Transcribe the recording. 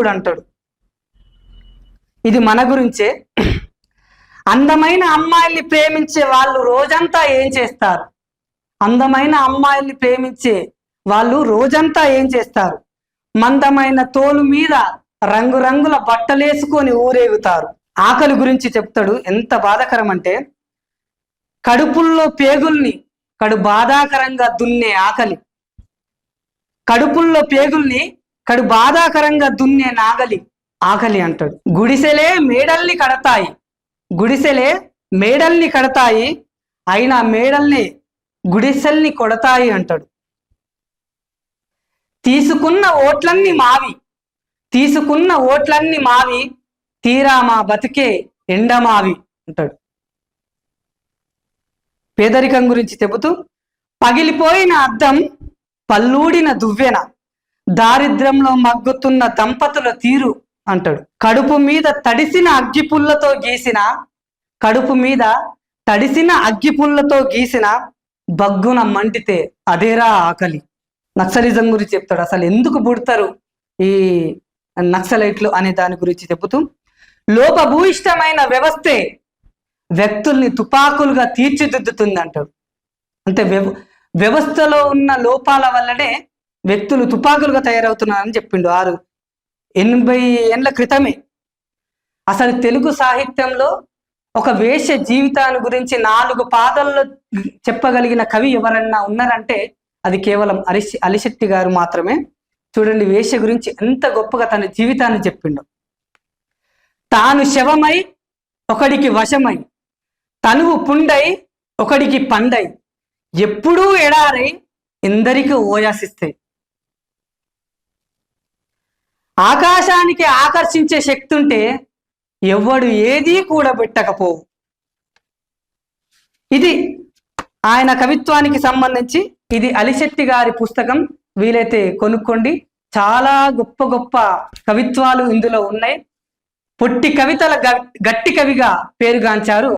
చూడంటాడు ఇది మన గురించే. అందమైన అమ్మాయిల్ని ప్రేమించే వాళ్ళు రోజంతా ఏం చేస్తారు? అందమైన అమ్మాయిల్ని ప్రేమించే వాళ్ళు రోజంతా ఏం చేస్తారు? మందమైన తోలు మీద రంగురంగుల బట్టలేసుకొని ఊరేగుతారు. ఆకలి గురించి చెప్తాడు. ఎంత బాధాకరమంటే కడుపుల్లో పేగుల్ని కడు బాధాకరంగా దున్నే ఆకలి. కడుపుల్లో పేగుల్ని కడు బాధాకరంగా దున్నే నాగలి ఆకలి అంటాడు. గుడిసెలే మేడల్ని కడతాయి. గుడిసెలే మేడల్ని కడతాయి అయినా మేడల్ని గుడిసెల్ని కొడతాయి అంటాడు. తీసుకున్న ఓట్లన్నీ మావి. తీసుకున్న ఓట్లన్నీ మావి తీరా మా బతికే ఎండమావి అంటాడు. పేదరికం గురించి చెబుతూ పగిలిపోయిన అద్దం పల్లూడిన దువ్వెన. దారిద్ర్యంలో మగ్గుతున్న దంపతుల తీరు అంటాడు. కడుపు మీద తడిసిన అగ్గిపుల్లతో గీసిన కడుపు మీద తడిసిన అగ్గిపుల్లతో గీసిన బగ్గున మంటితే అదేరా ఆకలి. నక్సలిజం గురించి చెప్తాడు. అసలు ఎందుకు పుడతారు ఈ నక్సలైట్లు అనే దాని గురించి చెబుతూ లోపభూయిష్టమైన వ్యవస్థే వ్యక్తుల్ని తుపాకులుగా తీర్చిదిద్దుతుంది అంటాడు. అంటే వ్యవ వ్యవస్థలో ఉన్న లోపాల వల్లనే వ్యక్తులు తుపాకులుగా తయారవుతున్నారని చెప్పిండు ఆరు. ఎనభై ఏళ్ళ క్రితమే. అసలు తెలుగు సాహిత్యంలో ఒక వేష జీవితాన్ని గురించి నాలుగు పాదల్లో చెప్పగలిగిన కవి ఎవరన్నా ఉన్నారంటే అది కేవలం అరిశి అలిశెట్టి గారు మాత్రమే. చూడండి వేష గురించి ఎంత గొప్పగా తన జీవితాన్ని చెప్పిండు. తాను శవమై ఒకడికి వశమై తనువు పుండై ఒకడికి పండై ఎప్పుడూ ఎడారై ఎందరికి ఓయాసిస్తాయి ఆకాశానికి ఆకర్షించే శక్తి ఉంటే ఎవ్వడు ఏదీ కూడబెట్టకపోవు. ఇది ఆయన కవిత్వానికి సంబంధించి ఇది అలిశెట్టి గారి పుస్తకం. వీలైతే కొనుక్కోండి. చాలా గొప్ప గొప్ప కవిత్వాలు ఇందులో ఉన్నాయి. పొట్టి కవితల గట్టి కవిగా పేరుగాంచారు